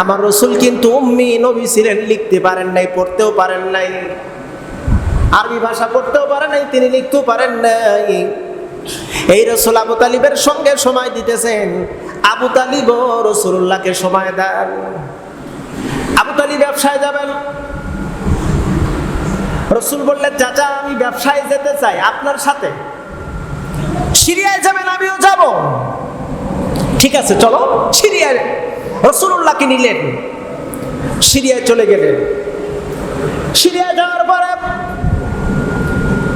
আমার রসুল কিন্তু উম্মি নবী ছিলেন, লিখতে পারেন নাই, পড়তেও পারেন নাই। আরবি ভাষা পড়তেও পারেন নাই, তিনি লিখতেও পারেন নাই। এই রসুল আবু তালিবের সঙ্গে সময় দিতেছেন। আবু তালিব রসুল্লাহকে সময় দেন। আবু তালিব ব্যবসায় যাবেন। রসুল বললেন, চাচা, আমি ব্যবসায় যেতে চাই, আপনার সাথে। সিরিয়ায় যাবেন, আমিও যাব। ঠিক আছে, চলো, সিরিয়ায় রসুল্লাহকে নিলেন। সিরিয়ায় চলে গেলেন। সিরিয়ায় যাওয়ার পরে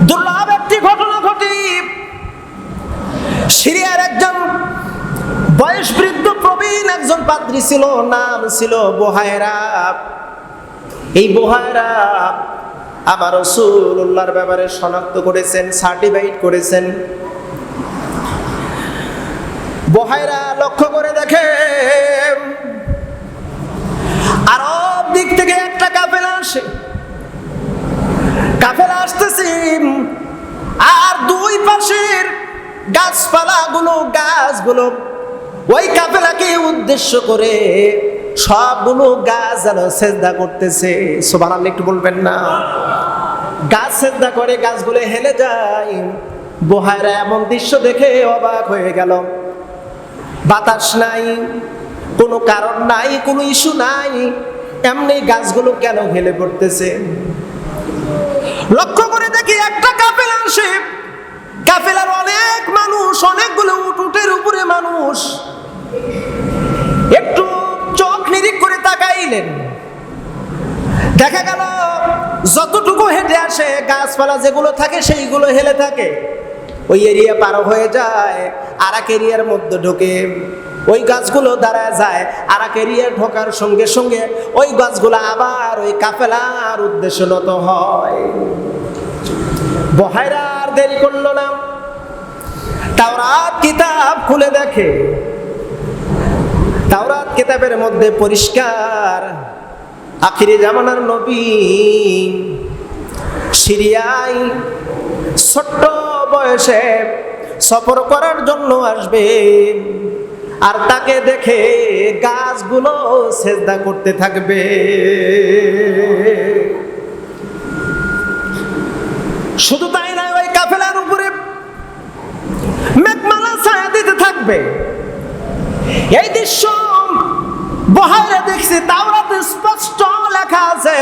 দুর্লভ একটি ঘটনা ঘটি। সিরিয়ার একজন বয়স বৃদ্ধ প্রবীণ একজন পাদ্রী ছিল, নাম ছিল বোহায়রা। এই বোহায়রা আমার রসুল্লাহর ব্যাপারে শনাক্ত করেছেন, সার্টিফাইড করেছেন। বহায়রা লক্ষ্য করে দেখে আরব দিক থেকে একটা কাফেলা আসে। কাফেলা আসতেছি। আর দুই পাশের গাছপালাগুলো, গাছগুলো ওই কাফেলাকে উদ্দেশ্য করে সবগুলো গাছ যেন সেজদা করতেছে। সোবান একটু বলবেন না? গাছ সেজদা করে, গাছগুলো হেলে যায়। বহায়রা এমন দৃশ্য দেখে অবাক হয়ে গেল। বাতাস নাই। কোনো কারণ নাই, কোনো ইস্যু নাই। এমনি গাছগুলো কেন হেলে পড়তেছে? লক্ষ্য করে দেখি একটা কাফেলা আসে। কাফেলার অনেক মানুষ, অনেকগুলো উট উটের উপরে মানুষ। একটু চোখ নিরিখ করে তাকাইলেন। দেখা গেল, যতটুকু হেঁটে আসে, গাছপালা যেগুলো থাকে, সেইগুলো হেলে থাকে। ওই এরিয়া পার হয়ে যায় আর এক এরিয়ার মধ্যে ঢোকে। ওই গাছগুলো দাঁড়ায় যায় আর এক ঢোকার সঙ্গে সঙ্গে ওই গাছগুলো আবার ওই কাফেলার উদ্দেশ্য নত হয়। বহাইরা আর দেরি করল না। তাওরাত কিতাব খুলে দেখে। তাওরাত কিতাবের মধ্যে পরিষ্কার। আখিরি জামানার নবী সিরিয়ায় ছোট্ট বয়সে সফর করার জন্য আসবে। আর তাকে দেখে গাছগুলো সেজদা করতে থাকবে। শুধু তাই নয়, ওই কাফেলার উপরে মেঘমালা ছায়া দিতে থাকবে। এই দৃশ্য বহারে দেখছি, তাওরাতে স্পষ্ট লেখা আছে,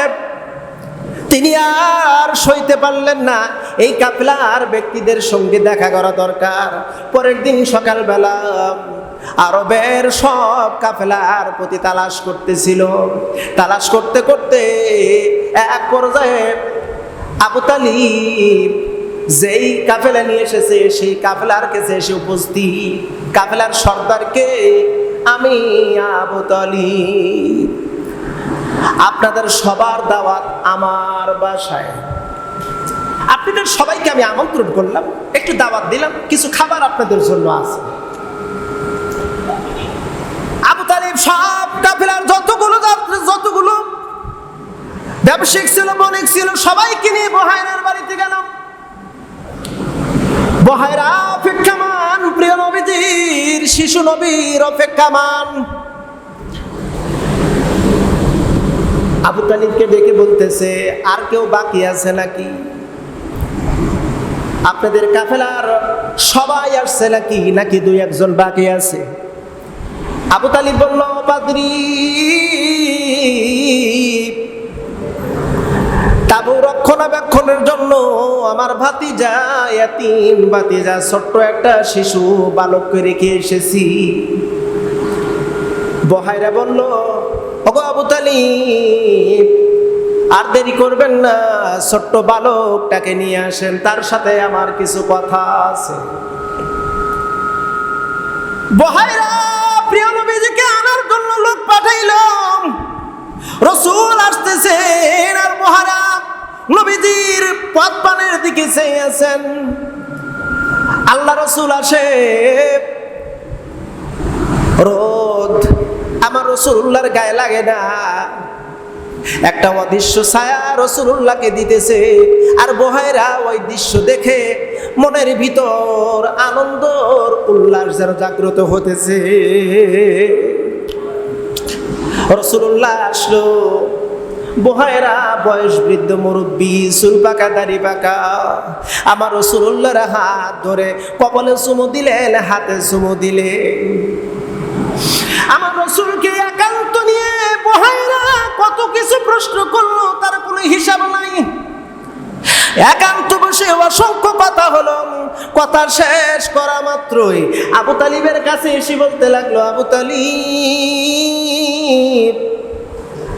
তিনি আর সইতে পারলেন না। এই কাফেলার ব্যক্তিদের সঙ্গে দেখা করা দরকার। পরের দিন সকালবেলা আরবের সব কাফেলার প্রতি তালাশ করতেছিল। তালাশ করতে করতে এক পর্যায়ে আবু তালিব যেই কাফেলা নিয়ে এসেছে, সেই কাফেলার কাছে এসে উপস্থিত। কাফেলার সর্দারকে, আমি আবু তালিব, আপনাদের সবার দাওয়াত আমার বাসায়। আপনাদের সবাইকে আমি আমন্ত্রণ করলাম, একটু দাওয়াত দিলাম, কিছু খাবার আপনাদের জন্য আছে আবু তালিব সব কাফেলার যতগুলো যতগুলো ব্যবসায়িক ছিল, বণিক ছিল, সবাইকে নিয়ে বহায়রার বাড়িতে গেলাম বহায়রা অপেক্ষামান প্রিয় নবীজির শিশু নবীর অপেক্ষামান আবু তালিবকে ডেকে বলতেছে, আর কেউ বাকি আছে নাকি? আপনাদের কাফেলার সবাই আসছে নাকি? নাকি দুই একজন বাকি আছে? আবু তালিব বলল পাদ্রি তাবু রক্ষণাবেক্ষণের জন্য আমার ভাতিজা এতিম ভাতিজা ছোট্ট একটা শিশু বালককে রেখে এসেছি। বহাইরা বলল, ওগো আবু তালিব, আর দেরি করবেন না, ছোট্ট বালকটাকে নিয়ে আসেন, তার সাথে আমার কিছু কথা আছে। বহাইরা লোক পাঠাইলাম। রসুল আসতেছেন আর মহারা নবীজির পথ পানের দিকে চেয়ে আছেন আল্লাহ রসুল আসে, রোদ, আমার রসুল্লাহর গায়ে লাগে না। একটা অদৃশ্য ছায়া রসুল্লাহকে দিতেছে, আর বহায়রা ওই দৃশ্য দেখে মনের ভিতর আনন্দর উল্লাস যেন জাগ্রত হতেছে। রসুল্লাহ আসলো। বহায়রা বয়স বৃদ্ধ মুরব্বী চুল পাকা দাড়ি পাকা। আমার রসুল্লাহর হাত ধরে কপালে চুমু দিলেন, হাতে চুমু দিলেন। আমার রসুলকে একান্ত নিয়ে বহায়রা কত কিছু প্রশ্ন করল, তার কোনো হিসাব নাই। একান্ত বসে অসংখ্য কথা হলো। কথা শেষ করা মাত্রই আবু তালিবের কাছে এসে বলতে লাগল, আবু তালিব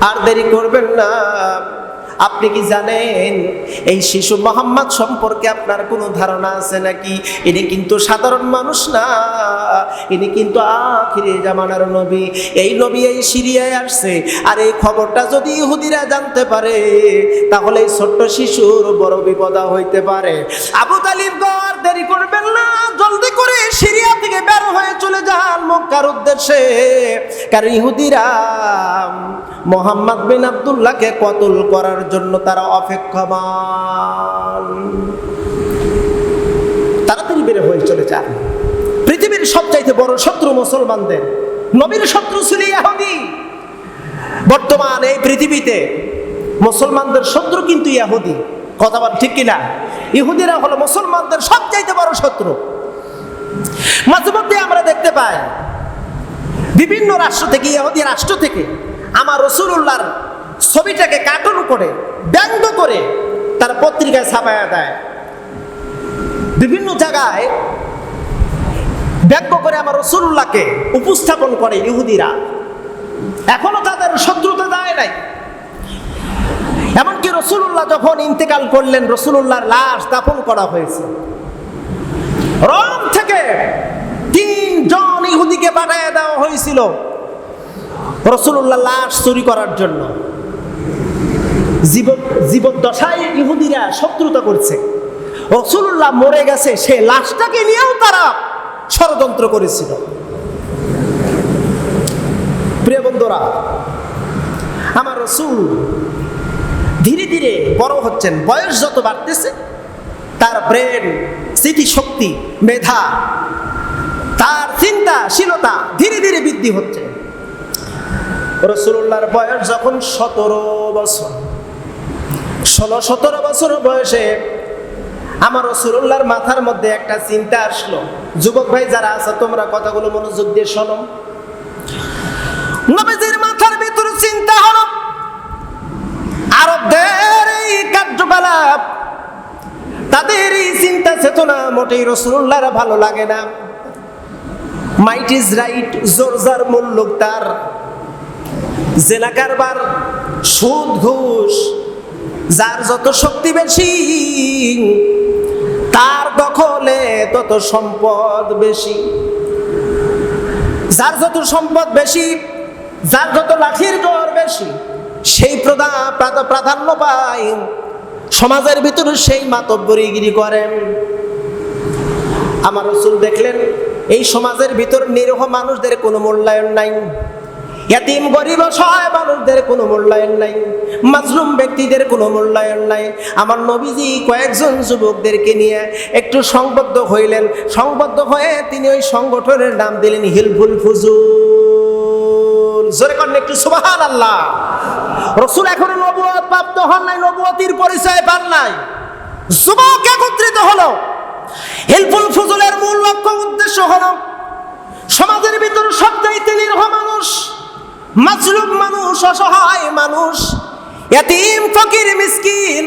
আর দেরি করবেন না। আপনি কি জানেন, এই শিশু মোহাম্মদ সম্পর্কে আপনার কোনো ধারণা আছে নাকি? ইনি কিন্তু সাধারণ মানুষ না। ইনি কিন্তু আখিরে জামানার নবী। এই নবী এই সিরিয়ায় আসছে। আর এই খবরটা যদি ইহুদিরা জানতে পারে, তাহলে এই ছোট্ট শিশুর বড় বিপদা হইতে পারে। আবু তালিব গর দেরি করবেন না। জলদি করে সিরিয়া থেকে বের হয়ে চলে যান মক্কার উদ্দেশ্যে। কারণ ইহুদিরা মোহাম্মদ বিন আবদুল্লাহকে কতল করার জন্য তারা অপেক্ষমান তাড়াতাড়ি বের হয়ে চলে যান পৃথিবীর সবচাইতে বড় শত্রু মুসলমানদের। নবীর শত্রু ছিল ইয়াহুদি বর্তমান এই পৃথিবীতে মুসলমানদের শত্রু কিন্তু ইয়াহুদি কথা বল ঠিক কিনা? ইহুদিরা হলো মুসলমানদের সবচাইতে বড় শত্রু। মাঝে মধ্যে আমরা দেখতে পাই, বিভিন্ন রাষ্ট্র থেকে, ইহুদি রাষ্ট্র থেকে আমার রসুল্লাহর ছবিটাকে কার্টুন করে, ব্যঙ্গ করে তার পত্রিকায় ছাপায়া দেয়। বিভিন্ন জায়গায় ব্যঙ্গ করে আমার রসুল্লাহকে উপস্থাপন করে ইহুদিরা। এখনও তাদের শত্রুতা দেয় নাই। এমনকি রসুল্লাহ যখন ইন্তেকাল করলেন রসুল্লাহর লাশ দাফন করা হয়েছে। রোম থেকে তিনজন ইহুদিকে পাঠিয়ে দেওয়া হয়েছিল। রসুল্লাহ লাশ চুরি করার জন্য। জীবন, জীবদ্দশায় ইহুদিরা শত্রুতা করছে। রসুল্লাহ মরে গেছে, সে লাশটাকে নিয়েও তারা ষড়যন্ত্র করেছিল। প্রিয় বন্ধুরা, আমার রসুল ধীরে ধীরে বড় হচ্ছেন, বয়স যত বাড়তেছে, তার ব্রেন, স্মৃতিশক্তি, মেধা, তার চিন্তাশীলতা ধীরে ধীরে বৃদ্ধি হচ্ছে। রসুল্লাহর বয়স যখন সতেরো বছর ষোলো, সতেরো বছর বয়সে আমার রসুল্লাহর মাথার মধ্যে একটা চিন্তা আসলো। যুবক ভাই যারা আছে, তোমরা কথাগুলো মনোযোগ দিয়ে শোনো। নবীজির মাথার ভিতরে চিন্তা হলো, আরবদের এই কার্যকলাপ, তাদের এই চিন্তা চেতনা মোটেই রসুল্লাহর ভালো লাগে না। মাইট ইজ রাইট জোরজার মূল্যক তার। জেনা কারবার সুদ, ঘুষ যার যত শক্তি বেশি, তার দখলে তত সম্পদ বেশি। যার যত সম্পদ বেশি, যার যত লাঠির জোর বেশি, সেই প্রাধা- প্রাধান্য পায়। সমাজের ভিতরে সেই মাতব্বরিগিরি করেন। আমার রসুল দেখলেন, এই সমাজের ভিতর নিরহ মানুষদের কোনো মূল্যায়ন নাই। ইয়াতিম গরিব অসহায় মানুষদের কোনো মূল্যায়ন নাই, মাজলুম ব্যক্তিদের কোনো মূল্যায়ন নাই। আমার নবীজি কয়েকজন যুবকদেরকে নিয়ে একটু সংবদ্ধ হইলেন। সংবদ্ধ হয়ে তিনি ওই সংগঠনের নাম দিলেন হিলফুল ফুজুল। জোরে একটু আল্লাহ রসুল প্রাপ্ত হন নাই পরিচয় নাই। একত্রিত হলো। হিলফুল ফুজুলের মূল লক্ষ্য, উদ্দেশ্য হলো, সমাজের ভিতর সবচাইতে নিরহ মানুষ মাজলুম মানুষ, অসহায় মানুষ, এতিম, ফকির, মিসকিন,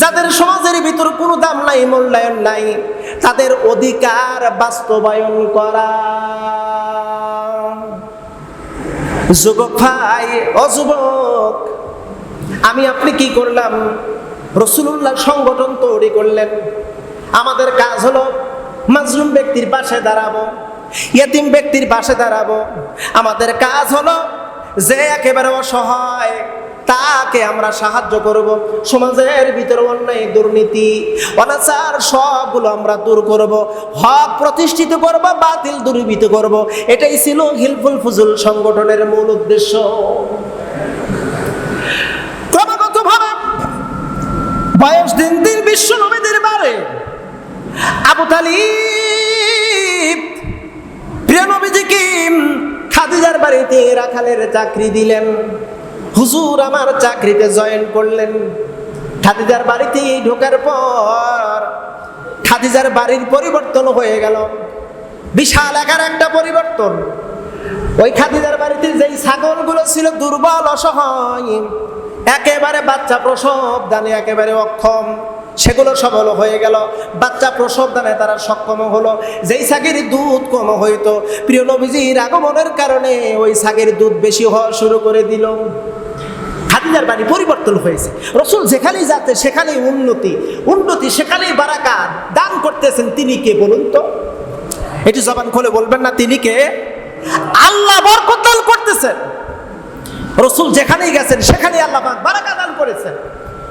যাদের সমাজের ভিতর কোনো দাম নাই, মূল্যায়ন নাই, তাদের অধিকার বাস্তবায়ন করা। যুবক ভাই, অযুবক, আমি আপনি কি করলাম? রসুল্লাহ সংগঠন তৈরি করলেন। আমাদের কাজ হলো মাজলুম ব্যক্তির পাশে দাঁড়াবো ইয়েতিম ব্যক্তির পাশে দাঁড়াবো। আমাদের কাজ হলো যে একেবারে অসহায়, তাকে আমরা সাহায্য করব। সমাজের ভিতরে অন্যায়, দুর্নীতি, অনাচার, সবগুলো আমরা দূর করব। হক প্রতিষ্ঠিত করব, বাতিল দূরীভূত করব। এটাই ছিল হিলফুল ফুজুল সংগঠনের মূল উদ্দেশ্য। ক্রমাগত ভাবে বয়স দিন দিন বিশ্ব নবীদের বারে আবু তালিব, প্রিয় নবীজিকে খাদিজার বাড়িতে রাখালের চাকরি দিলেন। হুজুর আমার চাকরিতে জয়েন করলেন। খাদিজার বাড়িতে ঢোকার পর খাদিজার বাড়ির পরিবর্তন হয়ে গেল। বিশাল আকার একটা পরিবর্তন। ওই খাদিজার বাড়িতে যেই ছাগলগুলো ছিল দুর্বল, অসহায়, একেবারে বাচ্চা প্রসব, দানে একেবারে অক্ষম। সেগুলো সবল হয়ে গেল। বাচ্চা প্রসব দানে তারা সক্ষম হলো। যেই ছাগের দুধ কম হইতো, প্রিয় নবীজির আগমনের কারণে ওই ছাগের দুধ বেশি হওয়া শুরু করে দিল। খাদিজার বাড়ি পরিবর্তন হয়েছে। রসুল যেখানেই যাচ্ছে, সেখানেই উন্নতি। উন্নতি সেখানেই বারাকা। দান করতেছেন তিনি কে বলুন তো? এটি জবান খুলে বলবেন না, তিনি কে? আল্লাহ বরকত দান করতেছেন। রসুল যেখানেই গেছেন, সেখানেই আল্লাহ বারাকা দান করেছেন।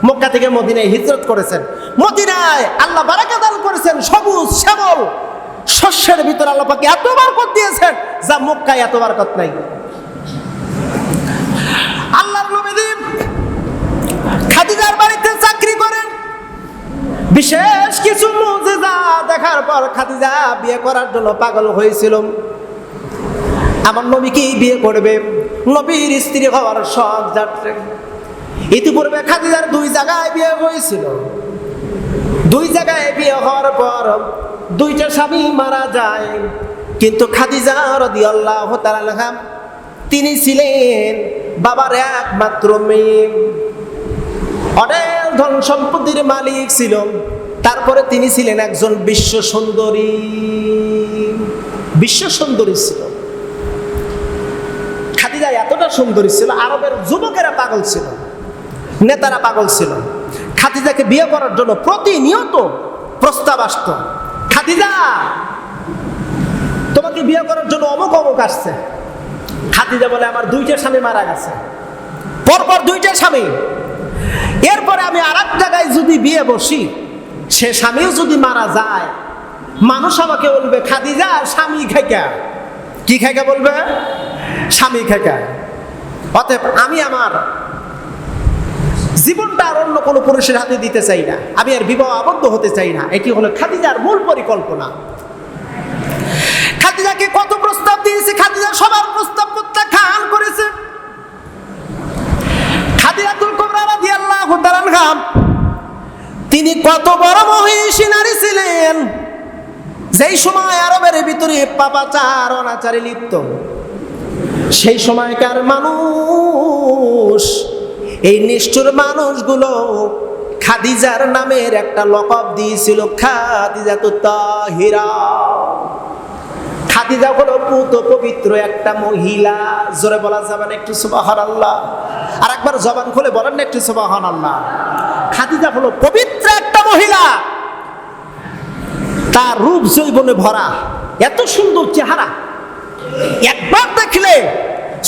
মক্কা থেকে মদিনায় হিজরত করেছেন। মদিনায় আল্লাহ বারাকা দান করেছেন, সবুজ, শ্যামল, শস্যের ভিতরে আল্লাহ পাকে এত বরকত দিয়েছেন যা মক্কায় এত বরকত নাই। আল্লাহর নবীদ্বীপ খাদিজার বাড়িতে চাকরি করেন। বিশেষ কিছু মুজিজা দেখার পর খাদিজা বিয়ে করার জন্য পাগল হয়েছিল। আমার নবীকেই বিয়ে করবে? নবীর স্ত্রী হওয়ার শখ যাচ্ছে ইতিপূর্বে খাদিজার দুই জায়গায় বিয়ে হয়েছিল। দুই জায়গায় বিয়ে হওয়ার পর দুইটা স্বামী মারা যায়। কিন্তু খাদিজা রদি আল্লাহ তিনি ছিলেন বাবার একমাত্র মেয়ে। অনেক ধন সম্পত্তির মালিক ছিল। তারপরে তিনি ছিলেন একজন বিশ্ব সুন্দরী। বিশ্ব সুন্দরী ছিল। খাদিজা এতটা সুন্দরী ছিল, আরবের যুবকেরা পাগল ছিল। নেতারা পাগল ছিল। খাদিজাকে বিয়ে করার জন্য প্রতিনিয়ত প্রস্তাব আসত। খাদিজা, তোমাকে বিয়ে করার জন্য অমুক অমুক আসছে। খাদিজা বলে, আমার দুইটা স্বামী মারা গেছে। পরপর দুইটা স্বামী। এরপরে আমি আর জায়গায় যদি বিয়ে বসি, সে স্বামীও যদি মারা যায়, মানুষ আমাকে বলবে, খাদিজা, স্বামী খাইকা। কি খাইকা বলবে? স্বামী খাইকা। অতএব আমি আমার জীবনটা আর অন্য কোনো পুরুষের হাতে দিতে চাই না। আমি আর বিবাহ আবদ্ধ হতে চাই না। এটি হলো খাদিজার মূল পরিকল্পনা। খাদিজাকে কত প্রস্তাব দিয়েছে? খাদিজা সবার প্রস্তাব প্রত্যাখ্যান করেছে। খাদিজাতুল কুবরা রাদিয়াল্লাহু তাআলা তিনি কত বড় মহিষী নারী ছিলেন, যেই সময় আরবের ভিতরে পাপাচার, অনাচারে লিপ্ত। সেই সময়কার মানুষ এই নিষ্ঠুর মানুষগুলো খাদিজার নামের একটা লকব দিয়েছিল খাদিজা তো তাহিরা। খাদিজা হলো পুত পবিত্র একটা মহিলা। জোরে বলা যাবে না একটু সুবাহান আল্লাহ আর একবার জবান খুলে বলেন না একটু সুবাহান আল্লাহ খাদিজা হলো পবিত্র একটা মহিলা। তার রূপ জৈবনে ভরা, এত সুন্দর চেহারা। একবার দেখলে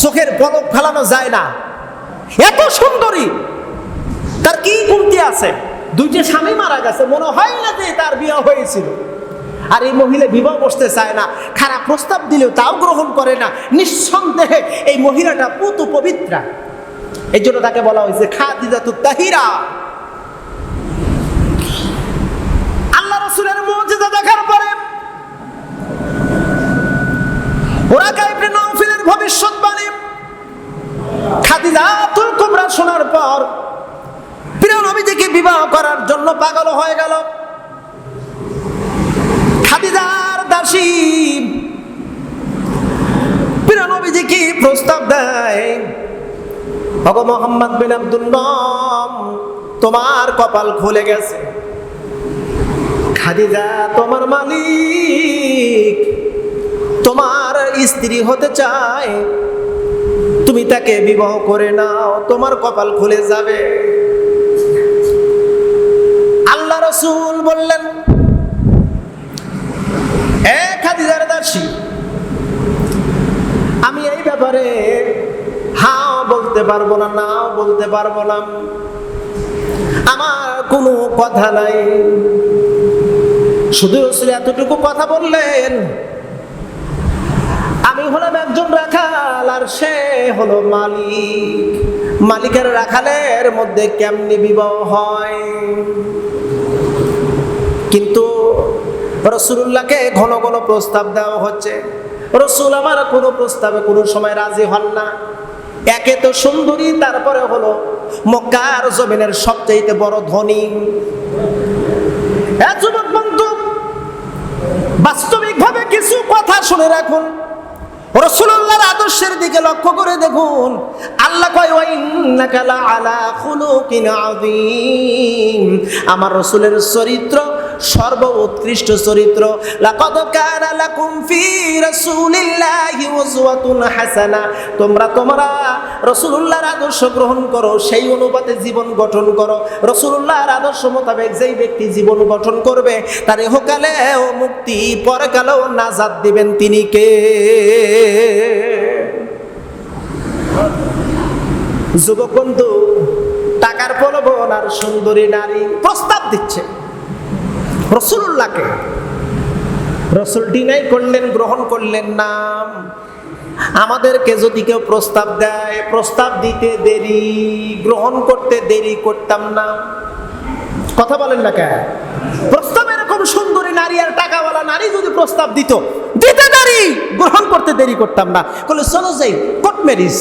চোখের পলক ফেলানো যায় না। এত সুন্দরী। তার কি গুমতি আছে? দুইটা স্বামী মারা গেছে, মনে হয় না যে তার বিয়ে হয়েছিল। আর এই মহিলা বিবাহ বসতে চায় না, খারাপ প্রস্তাব দিলেও তাও গ্রহণ করে না। নিঃসন্দেহে এই মহিলাটা পুত পবিত্রা। এই জন্য তাকে বলা হয়েছে খাদিজা তু তাহিরা। আল্লাহ রসুলের মর্যাদা দেখার পরে ওরা কাইবনে নওফিলের ভবিষ্যৎবাণী খাদিজাতুল কুবরা শোনার পর প্রিয় নবীজিকে বিবাহ করার জন্য পাগল হয়ে গেল। খাদিজার দাসী প্রিয় নবীজি কি প্রস্তাব দেয় ভগ মোহাম্মদ বিন আব্দুল নাম, তোমার কপাল খুলে গেছে। খাদিজা, তোমার মালিক, তোমার স্ত্রী হতে চায় তুমি তাকে বিবাহ করে নাও, তোমার কপাল খুলে যাবে। আল্লাহ রসুল বললেন, এ খাদিজার দাসী, আমি এই ব্যাপারে হাও বলতে পারব না, নাও বলতে পারব না। আমার কোনো কথা নাই। শুধু এতটুকু কথা বললেন আমি হলাম একজন রাখাল, আর সে হলো মালিক। মালিকের রাখালের মধ্যে কেমনি বিবাহ হয়? কিন্তু রসুল্লাহকে ঘন ঘন প্রস্তাব দেওয়া হচ্ছে। রসুল আমার কোনো প্রস্তাবে কোনো সময় রাজি হন না। একে তো সুন্দরী, তারপরে হলো মক্কার জমিনের সবচেয়ে বড় ধনী। বাস্তবিকভাবে কিছু কথা শুনে রাখুন। রসুল্লাহর আদর্শের দিকে লক্ষ্য করে দেখুন। আল্লাহ কয় আলা আমার রসুলের চরিত্র সর্ব উৎকৃষ্ট চরিত্র। লাকাদ কানা লাকুম ফি রাসূলিল্লাহি উসওয়াতুন হাসানা। তোমরা তোমরা রাসূলুল্লাহর আদর্শ গ্রহণ করো, সেই অনুপাতে জীবন গঠন করো। রাসূলুল্লাহর আদর্শ মোতাবেক যেই ব্যক্তি জীবন গঠন করবে, তার ইহকালেও মুক্তি পরকালেও নাজাত দিবেন তিনি কে? যুবক বন্ধু টাকার প্রলোভন আর সুন্দরী নারী প্রস্তাব দিচ্ছে। রসুল্লাহকে। রসুল ডিনাই করলেন, গ্রহণ করলেন নাম আমাদেরকে যদি কেউ প্রস্তাব দেয়, প্রস্তাব দিতে দেরি, গ্রহণ করতে দেরি করতাম না। কথা বলেন না কেন? প্রস্তাব এরকম সুন্দরী নারী আর টাকাওয়ালা নারী যদি প্রস্তাব দিত, দিতে দেরি, গ্রহণ করতে দেরি করতাম না। বলে চলো যাই, কোর্ট ম্যারিজ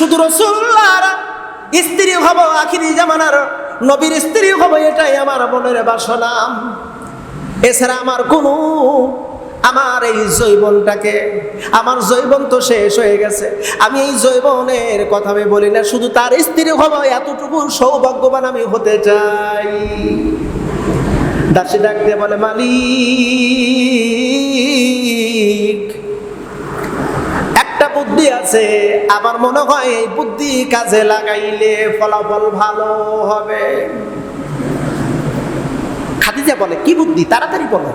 শুধু রসুল্লাহর স্ত্রী হব আখিরি জামানার, নবীর স্ত্রী হব এটাই আমার মনের বাসনা। এছাড়া আমার কোনো, আমার এই জৈবনটাকে, আমার জৈবন তো শেষ হয়ে গেছে। আমি এই জৈবনের কথা আমি বলি না, শুধু তার স্ত্রী হব, এতটুকু সৌভাগ্যবান আমি হতে চাই। দাসী ডাক দিয়ে বলে, মালিক একটা বুদ্ধি আছে, আমার মনে হয় এই বুদ্ধি কাজে লাগাইলে ফলাফল ভালো হবে। খাদিজা বলে, কি বুদ্ধি? তাড়াতাড়ি বলো।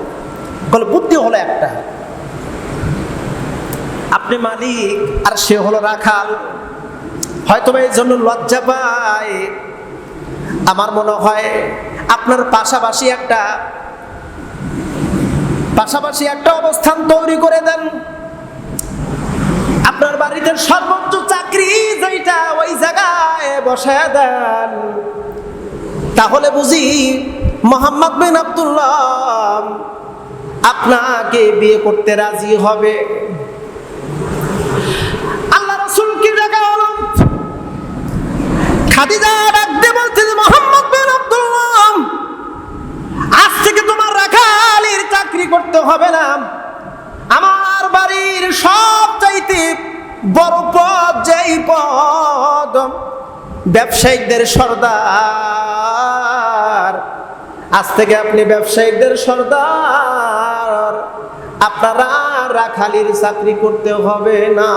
বলে, বুদ্ধি হলো একটা। আপনি মালিক, আর সে হলো রাখাল। হয়তো এই জন্য লজ্জা পায়। আমার মনে হয় আপনার পাশাপাশি একটা পাশাপাশি একটা অবস্থান তৈরি করে দেন। বাড়িতে সর্বোচ্চ চাকরি যেটা ওই জায়গায় বসায় দেন। তাহলে বুঝি মোহাম্মদ বিন আব্দুল্লাহ আপনাকে বিয়ে করতে রাজি হবে। আল্লাহ রসুল কি দেখা হলো? খাদিজা ডাকতে বলছে যে, মোহাম্মদ বিন আব্দুল্লাহ, আজ থেকে তোমার রাখালির চাকরি করতে হবে না। আমার বাড়ির সব চাইতে বড় পদ যেই পদ ব্যবসায়িকদের সর্দার। আজ থেকে আপনি ব্যবসায়িকদের সর্দার। আপনারা রাখালির চাকরি করতে হবে না।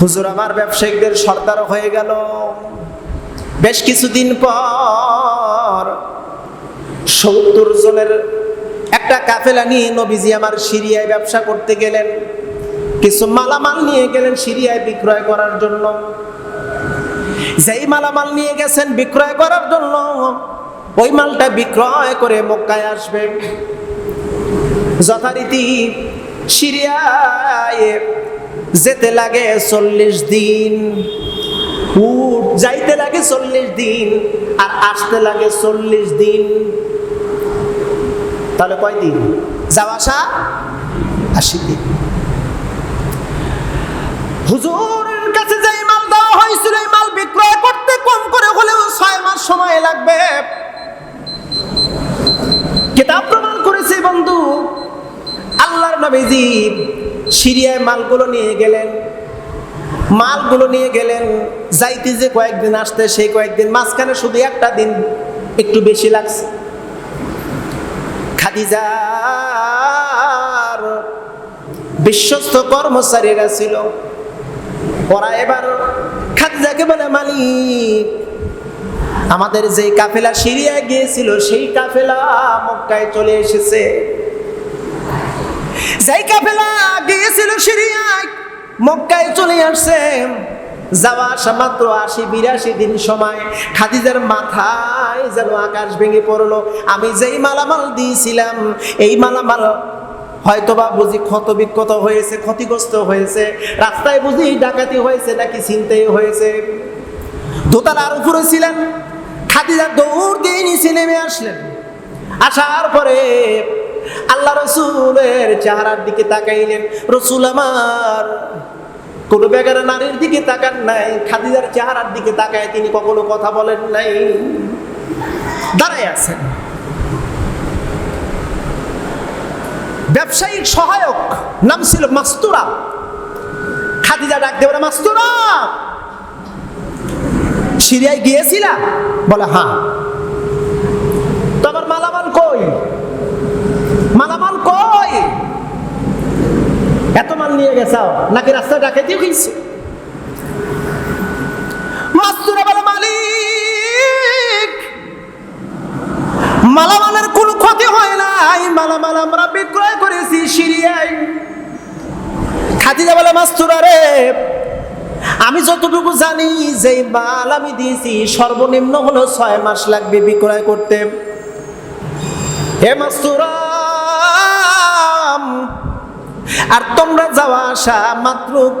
হুজুর, আমার ব্যবসায়িকদের সর্দার হয়ে গেল। বেশ কিছুদিন পর সত্তর জনের একটা কাফেলা নিয়ে নবীজি আমার সিরিয়ায় ব্যবসা করতে গেলেন। কিছু মালামাল নিয়ে গেলেন সিরিয়ায় বিক্রয় করার জন্য। যেই মালামাল নিয়ে গেছেন বিক্রয় করার জন্য, ওই মালটা বিক্রয় করে মক্কায় আসবে। যথারীতি সিরিয়ায় যেতে লাগে চল্লিশ দিন উঠ যাইতে লাগে চল্লিশ দিন আর আসতে লাগে চল্লিশ দিন। তাহলে কয় দিন? যাওয়া আসা আশি দিন। হুজুরের কাছে যে মাল দেওয়া হয়েছিল, এই মাল বিক্রয় করতে কম করে হলেও ছয় মাস সময় লাগবে। কিতাব প্রমাণ করেছে বন্ধু, আল্লাহর নবীজি সিরিয়ায় মালগুলো নিয়ে গেলেন। মালগুলো নিয়ে গেলেন, যাইতে যে কয়েকদিন আসতে, সেই কয়েকদিন মাঝখানে শুধু একটা দিন একটু বেশি লাগছে। খাদিজার বিশ্বস্ত কর্মচারীরা ছিল। ওরা এবার খাদিজাকে বলে মালিক। আমাদের যে কাফেলা সিরিয়ায় গিয়েছিল, সেই কাফেলা মক্কায় চলে এসেছে। যেই কাফেলা গিয়েছিল সিরিয়ায়, মক্কায় চলে আসছে। যাওয়া আসা মাত্র আশি বিরাশি দিন সময়। খাদিজার মাথায় যেন আকাশ ভেঙে পড়ল। আমি যেই মালামাল দিয়েছিলাম, এই মালামাল হয়তোবা বুঝি ক্ষত বিক্ষত হয়েছে, ক্ষতিগ্রস্ত হয়েছে, রাস্তায় বুঝি ডাকাতি হয়েছে, নাকি চিনতেই হয়েছে। দোতলার উপরে ছিলেন খাদিজা দৌড় দিয়ে নিচে নেমে আসলেন। আসার পরে আল্লাহ রসুলের চেহারার দিকে তাকাইলেন। রসুল আমার, কোনো বেগারা নারীর দিকে তাকান নাই, খাদিজার চেহারার দিকে তাকায় তিনি কখনো কথা বলেন নাই। দাঁড়ায় আছেন। ব্যবসায়িক সহায়ক নাম ছিল মাস্তুরা। খাদিজা ডাক দেবে মাস্তুরা, সিরিয়ায় গিয়েছিলা? বলে হ্যাঁ। তো আমার মালামাল কই? মালামাল কই? এত মাল নিয়ে গেছাও? নাকি রাস্তায় দিয়ে গেছি মালামালের কোনো ক্ষতি হয় নাই। মালামাল আমরা বিক্রয় করেছি সিরিয়ায়। খাদিজা বলে, মাস্তুরা রে, আমি যতটুকু জানি যে মাল আমি দিয়েছি সর্বনিম্ন হলো ছয় মাস লাগবে বিক্রয় করতে। হে মাস্তুরাম আর তোমরা যাওয়া আসা মাত্র কয়েক